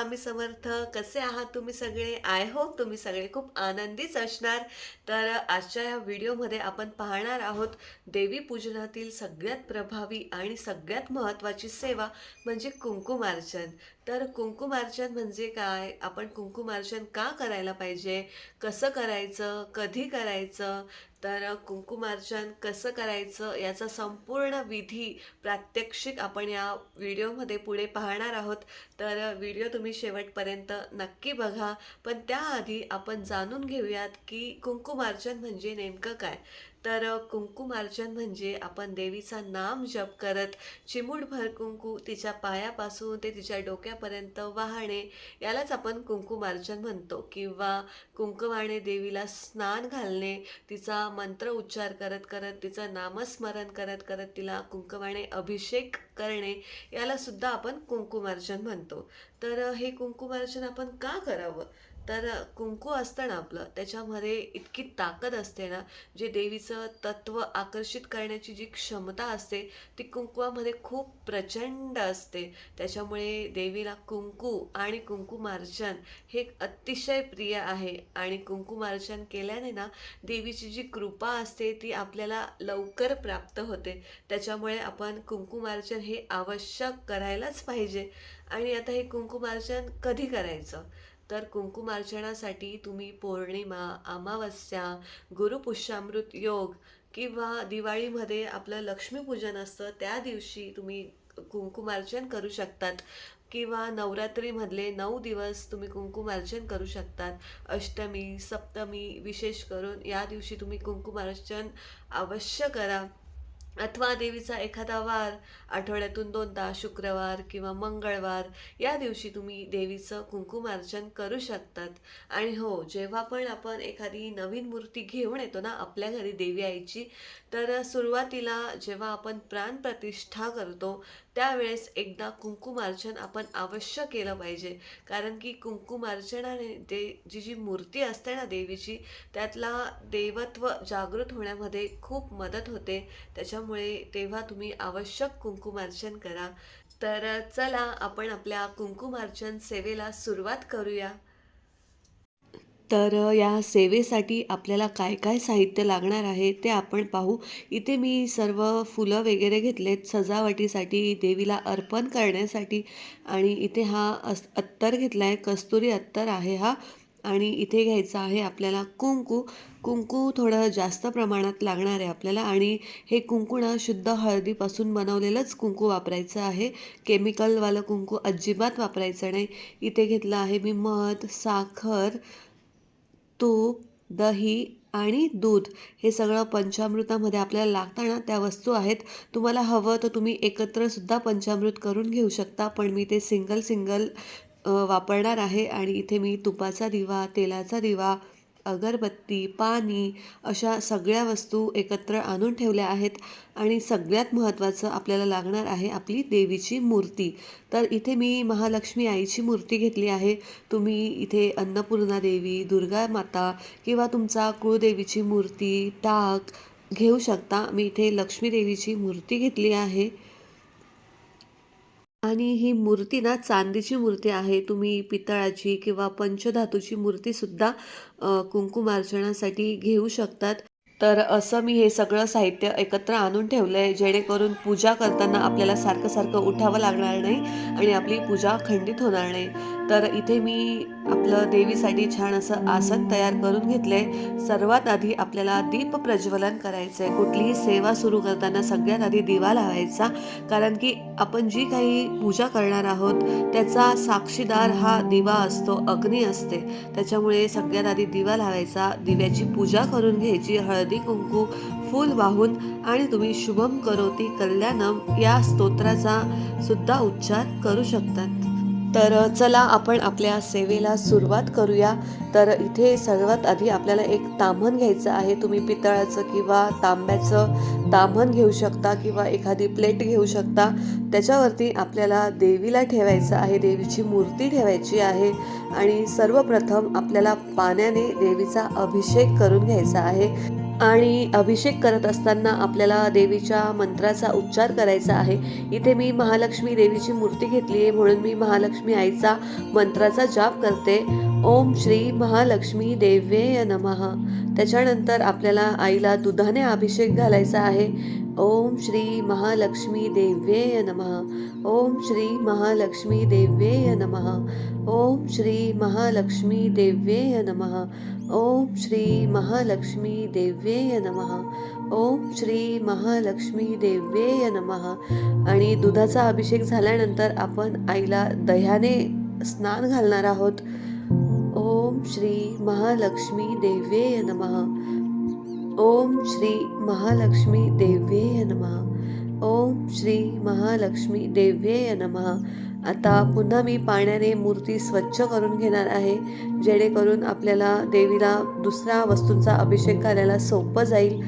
स्वामी समर्थ. कसे आहात तुम्ही सगळे? आय होप तुम्ही सगळे खूप आनंदीच असणार. तर आजच्या या व्हिडिओमध्ये आपण पाहणार आहोत देवी पूजनातील सगळ्यात प्रभावी आणि सगळ्यात महत्त्वाची सेवा म्हणजे कुंकुमार्चन तर कुंकुमार्चन म्हणजे काय? आपण कुंकुमार्चन का करायला पाहिजे? कसं करायचं? कधी करायचं? तर कुंकुमार्जन कसं करायचं याचा संपूर्ण विधी प्रात्यक्षिक आपण या व्हिडिओमध्ये पुढे पाहणार आहोत. तर व्हिडिओ तुम्ही शेवटपर्यंत नक्की बघा. पण त्याआधी आपण जाणून घेऊयात की कुंकुमार्जन म्हणजे नेमकं काय. तर कुंकुमार्चन म्हणजे आपण देवीचा नाम जप करत चिमूटभर कुंकू तिच्या पायापासून ते तिच्या डोक्यापर्यंत वाहणे यालाच आपण कुंकुमार्चन म्हणतो. किंवा कुंकुमाने देवीला स्नान घालणे तिचा मंत्र उच्चार करत करत तिचं नामस्मरण करत करत तिला कुंकुमाने अभिषेक करणे याला सुद्धा आपण कुंकुमार्चन म्हणतो. तर हे कुंकुमार्चन आपण का करावं? तर कुंकू असतं ना आपलं त्याच्यामध्ये इतकी ताकद असते ना जे देवीचं तत्व आकर्षित करण्याची जी क्षमता असते ती कुंकुवामध्ये खूप प्रचंड असते. त्याच्यामुळे देवीला कुंकू आणि कुंकुमार्चन हे अतिशय प्रिय आहे. आणि कुंकुमार्चन केल्याने ना देवीची जी कृपा असते ती आपल्याला लवकर प्राप्त होते. त्याच्यामुळे आपण कुंकुमार्चन हे हे आवश्यक करायलाच पाहिजे. आणि आता हे कुंकुमार्चन कधी करायचं? तर कुंकुमार्चनासाठी तुम्ही पौर्णिमा अमावस्या गुरुपुष्यामृत योग किंवा दिवाळीमध्ये आपलं लक्ष्मीपूजन असतं त्या दिवशी तुम्ही कुंकुमार्चन करू शकतात. किंवा नवरात्रीमधले नऊ दिवस तुम्ही कुंकुमार्चन करू शकतात. अष्टमी सप्तमी विशेष करून या दिवशी तुम्ही कुंकुमार्चन अवश्य करा. अथवा देवीचा एखादा वार आठवड्यातून दोनदा शुक्रवार किंवा मंगळवार या दिवशी तुम्ही देवीचं कुंकुमार्चन करू शकतात. आणि हो जेव्हा पण आपण एखादी नवीन मूर्ती घेऊन येतो ना आपल्या घरी देवी आईची तर सुरुवातीला जेव्हा आपण प्राणप्रतिष्ठा करतो त्यावेळेस एकदा कुंकुमार्चन आपण अवश्य केलं पाहिजे. कारण की कुंकुमार्चनाने ते जी जी मूर्ती असते ना देवीची त्यातला देवत्व जागृत होण्यामध्ये खूप मदत होते. त्याच्यामुळे तेव्हा तुम्ही आवश्यक कुंकुमार्चन करा. तर चला आपण आपल्या कुंकुमार्चन सेवेला सुरुवात करूया. तर या सेवेसाठी आपल्याला काय काय साहित्य लागणार आहे ते आपण पाहू. इथे मी सर्व फुलं वगैरे घेतलेत सजावटीसाठी देवीला अर्पण करण्यासाठी आणि इथे हा अस अत्तर घेतला आहे कस्तुरी अत्तर आहे हा आणि इथे घ्यायचं आहे आपल्याला कुंकू. कुंकू थोडं जास्त प्रमाणात लागणार आहे आपल्याला आणि हे कुंकू ना शुद्ध हळदीपासून बनवलेलंच कुंकू वापरायचं आहे. केमिकलवालं कुंकू अजिबात वापरायचं नाही. इथे घेतलं आहे मी मध साखर तूप दही आणि दूध हे सगळं पंचामृतामध्ये आपल्याला लागताना त्या वस्तू आहेत. तुम्हाला हवं तर तुम्ही एकत्रसुद्धा पंचामृत करून घेऊ शकता पण मी ते सिंगल सिंगल वापरणार आहे. आणि इथे मी तुपाचा दिवा तेलाचा दिवा अगरबत्ती पाणी अशा सगळ्या वस्तू एकत्र आणून ठेवल्या आहेत आणि सगळ्यात महत्त्वाचं आपल्याला लागणार आहे आपली देवीची मूर्ती. तर इथे मी महालक्ष्मी आईची मूर्ती घेतली आहे. तुम्ही इथे अन्नपूर्णा देवी दुर्गा माता किंवा तुमचा कुळदेवीची मूर्ती टाक घेऊ शकता. मी इथे लक्ष्मी देवीची मूर्ती घेतली आहे. आणि ही मूर्ती ना चांदीची मूर्ती आहे. तुम्ही पितळाची किंवा पंचधातूची मूर्तीसुद्धा कुंकुमार्चनासाठी घेऊ शकतात. तर असं मी हे सगळं साहित्य एकत्र आणून ठेवलं आहे जेणेकरून पूजा करताना आपल्याला सारखं सारखं उठावं लागणार नाही आणि आपली पूजा खंडित होणार नाही. तर इथे मी आपलं देवीसाठी छान असं आसन तयार करून घेतलं आहे सर्वात आधी आपल्याला दीप प्रज्वलन करायचं आहे कुठलीही सेवा सुरू करताना सगळ्यात आधी दिवा लावायचा. कारण की आपण जी काही पूजा करणार आहोत त्याचा साक्षीदार हा दिवा असतो अग्नी असते. त्याच्यामुळे सगळ्यात आधी दिवा लावायचा. दिव्याची पूजा करून घ्यायची. हळदी कुंकू फूल वाहून आणि तुम्ही शुभम करोती कल्याणम या स्तोत्राचा सुद्धा उच्चार करू शकतात. तर चला आपण आपल्या सेवेला सुरुवात करूया. तर इथे सर्वात आधी आपल्याला एक ताम्हण घ्यायचं आहे. तुम्ही पितळाचं किंवा तांब्याचं ताम्हण घेऊ शकता किंवा एखादी प्लेट घेऊ शकता. त्याच्यावरती आपल्याला देवीला ठेवायचं आहे. देवीची मूर्ती ठेवायची आहे. आणि सर्वप्रथम आपल्याला पाण्याने देवीचा अभिषेक करून घ्यायचा आहे. आणि अभिषेक करत असताना आपल्याला देवीच्या मंत्राचा उच्चार करायचा आहे. इथे मी महालक्ष्मी देवीची मूर्ती घेतली आहे. म्हणून मी महालक्ष्मी आईचा मंत्राचा जाप करते. ओम श्री महालक्ष्मी देव्ये नमः. त्याच्यानंतर आपल्याला आईला दुधाने अभिषेक घालायचा आहे. ओम श्री महालक्ष्मी देव्येय नमः। ओम श्री महालक्ष्मी देव्येय नमः। ओम श्री महालक्ष्मी देव्येय नमः। ओम श्री महालक्ष्मी देव्येय नमः। ओम श्री महालक्ष्मी देव्येय नमः। आणि दुधाचा अभिषेक झाल्यानंतर आपण आईला दह्याने स्नान घालणार आहोत। ओम श्री महालक्ष्मी देव्येय नमः। ओम श्री महालक्ष्मी देव्येय नमः। ओम श्री महालक्ष्मी देव्येय नमः। आता पुन्हा मी पाण्याने मूर्ती स्वच्छ करून घेणार आहे जेणेकरून आपल्याला देवीला दुसऱ्या वस्तूंचा अभिषेक करायला सोपं जाईल.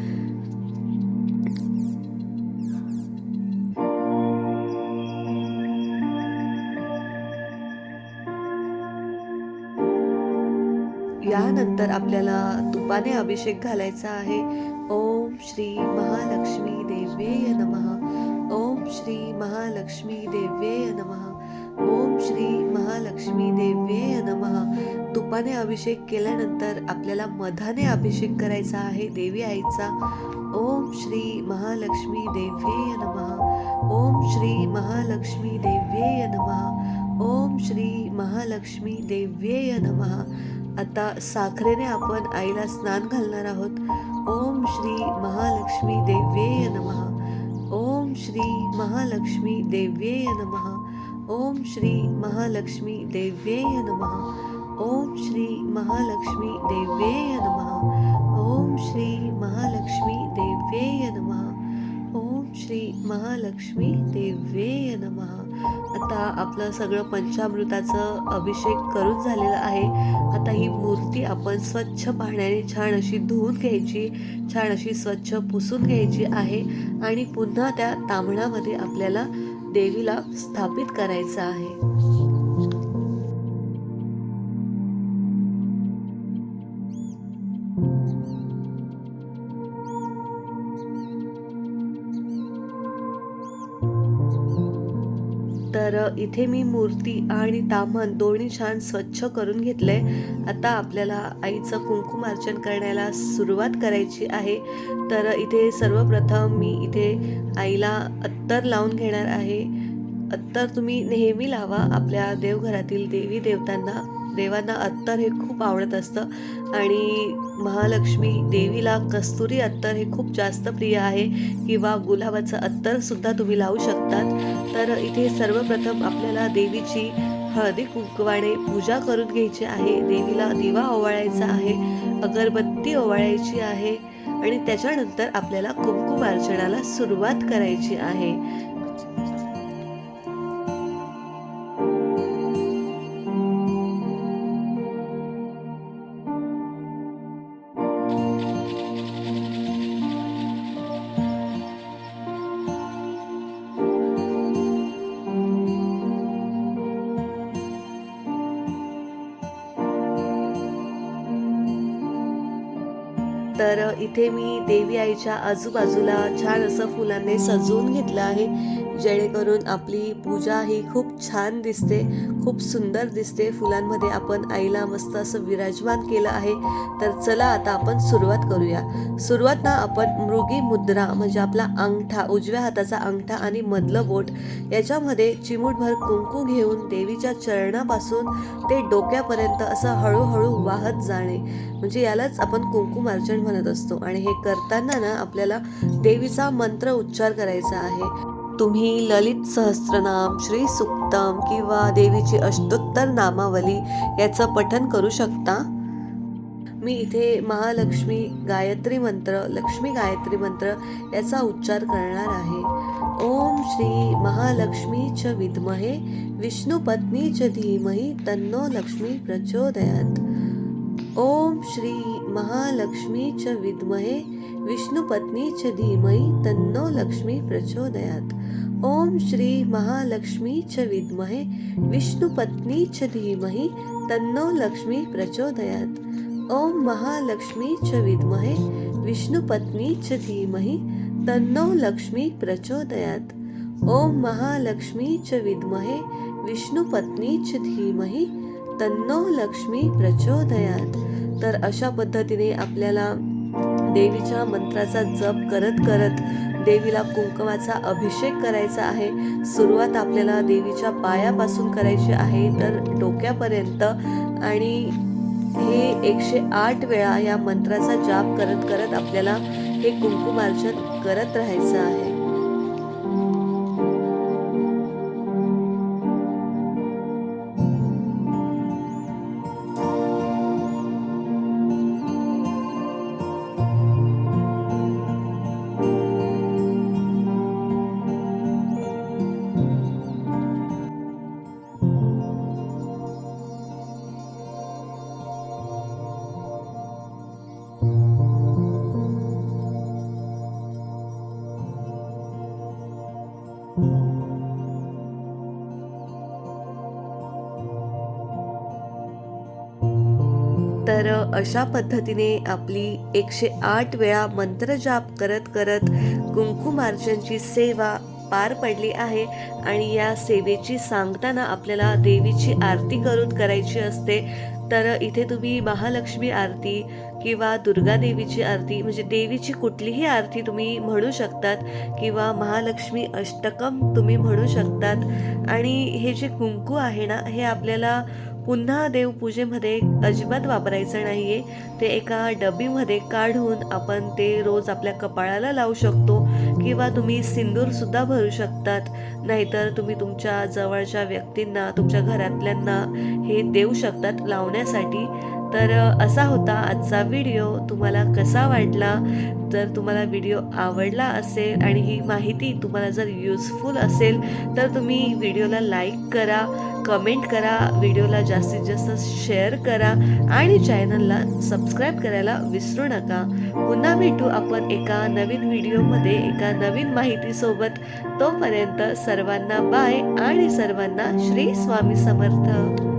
यानंतर आपल्याला तुपाने अभिषेक घालायचा आहे. ओम श्री महालक्ष्मी देव्ये नमः. ओम श्री महालक्ष्मी देव्येय नमः. ओम श्री महालक्ष्मी देव्येय नमः. तुपाने अभिषेक केल्यानंतर आपल्याला मधाने अभिषेक करायचा आहे देवी आईचा. ओम श्री महालक्ष्मी देव्येय नमः. ओम श्री महालक्ष्मी देव्येय नमः. ओम श्री महालक्ष्मी देव्येय नमः. आता साखरेने आपण आईला स्नान घालणार आहोत. ओम श्री महालक्ष्मी देव्येय नमः. ओम श्री महालक्ष्मी देव्येय नमः. ओम श्री महालक्ष्मी देव्येय नमः. ओम श्री महालक्ष्मी देव्येय नमः. ओम श्री महालक्ष्मी देव्येय नमः. ओम श्री महालक्ष्मी देव्येय आता आपलं सगळं पंचामृताचं अभिषेक करून झालेलं आहे. आता ही मूर्ती आपण स्वच्छ पाण्याने छान अशी धुवून घ्यायची छान अशी स्वच्छ पुसून घ्यायची आहे आणि पुन्हा त्या तांबणामध्ये आपल्याला देवीला स्थापित करायचं आहे. इथे मी मूर्ती आणि तामन दोन्ही छान स्वच्छ करून घेतले आता आपल्याला आईचं कुंकुमार्चन करण्याला सुरुवात करायची आहे. तर इथे सर्वप्रथम मी इथे आईला अत्तर लावून घेणार आहे. अत्तर तुम्ही नेहमी लावा आपल्या देवघरातील देवी देवतांना. देवांना अत्तर हे खूप आवडत असतं. आणि महालक्ष्मी देवीला कस्तुरी अत्तर हे खूप जास्त प्रिय आहे किंवा गुलाबाचं अत्तरसुद्धा तुम्ही लावू शकतात. तर इथे सर्वप्रथम आपल्याला देवीची हळदी कुंकवाने पूजा करून घ्यायची आहे. देवीला दिवा ओवाळायचा आहे अगरबत्ती ओवाळायची आहे आणि त्याच्यानंतर आपल्याला कुंकुमार्चनाला सुरुवात करायची आहे. तर इथे मी देवी आईच्या आजूबाजूला छान असं फुलांनी सजवून घेतलं आहे. जेणेकरून आपली पूजा ही खूप छान दिसते खूप सुंदर दिसते. फुलांमध्ये आपण आईला मस्त असं विराजमान केलं आहे. तर चला आता आपण सुरुवात करूया. सुरुवात ना आपण मृगी मुद्रा म्हणजे आपला अंगठा उजव्या हाताचा अंगठा आणि मधलं बोट याच्यामध्ये चिमूटभर कुंकू घेऊन देवीच्या चरणापासून ते डोक्यापर्यंत असं हळूहळू वाहत जाणे. म्हणजे यालाच आपण कुंकुमार्चन म्हणत असतो. आणि हे करताना ना आपल्याला देवीचा मंत्र उच्चार करायचा आहे. तुम्ही ललित सहस्त्रनाम श्री सुक्तम किंवा देवीची अष्टोत्तर नामावली याचं पठन करू शकता? मी इथे महालक्ष्मी गायत्री मंत्र लक्ष्मी गायत्री मंत्र याचा उच्चार करणार आहे. ओम श्री महालक्ष्मी च विद्महे विष्णुपत्नी च धीमही तन्नो लक्ष्मी प्रचोदयात. ओम श्री महालक्ष्मी च विद्महे विष्णुपत्नी च धीमही तन्नो लक्ष्मी प्रचोदयात. ओम श्री महालक्ष्मी च विद्महे विष्णुपत्नी च धीमहि तन्नो लक्ष्मी प्रचोदयात। ओम महालक्ष्मी च विद्महे विष्णुपत्नी च धीमहि तन्नो लक्ष्मी प्रचोदयात। ओम महालक्ष्मी च विद्महे विष्णुपत्नी च धीमहि तन्नो लक्ष्मी प्रचोदयात। तर अशा पद्धतीने आपल्याला देवीच्या मंत्राचा जप करत करत देवीला कुंकवाचा अभिषेक करायचा आहे. सुरुवात आपल्याला देवीच्या पायापासून करायची आहे तर डोक्यापर्यंत. आणि हे एकशे आठ वेळा या मंत्राचा जाप करत करत आपल्याला हे कुंकुमार्चन करत राहायचं आहे. तर अशा पद्धतीने आपली एकशे आठ वेळा मंत्रजाप करत करत कुंकुमार्जनची सेवा पार पडली आहे आणि या सेवेची सांगताना आपल्याला देवीची आरती करून करायची असते. तर इथे तुम्ही महालक्ष्मी आरती किंवा दुर्गा देवीची आरती म्हणजे देवीची कुठलीही आरती तुम्ही म्हणू शकतात किंवा महालक्ष्मी अष्टकम तुम्ही म्हणू शकतात. आणि हे जे कुंकू आहे ना हे आपल्याला पुन्हा देवपूजेमध्ये अजिबात वापरायचं नाही आहे ते एका डबीमध्ये काढून आपण ते रोज आपल्या कपाळाला लावू शकतो किंवा तुम्ही सिंदूरसुद्धा भरू शकतात. नाहीतर तुम्ही तुमच्या जवळच्या व्यक्तींना तुमच्या घरातल्यांना हे देऊ शकतात लावण्यासाठी. तर असा होता आजचा व्हिडिओ. तुम्हाला कसा वाटला? जर तुम्हाला व्हिडिओ आवडला असेल आणि ही माहिती तुम्हाला जर युजफुल असेल तर तुम्ही व्हिडिओला लाईक करा कमेंट करा व्हिडिओला जास्तीत जास्त शेअर करा आणि चॅनलला सबस्क्राईब करायला विसरू नका. पुन्हा भेटू आपण एका नवीन व्हिडिओमध्ये एका नवीन माहितीसोबत. तोपर्यंत सर्वांना बाय आणि सर्वांना श्री स्वामी समर्थ.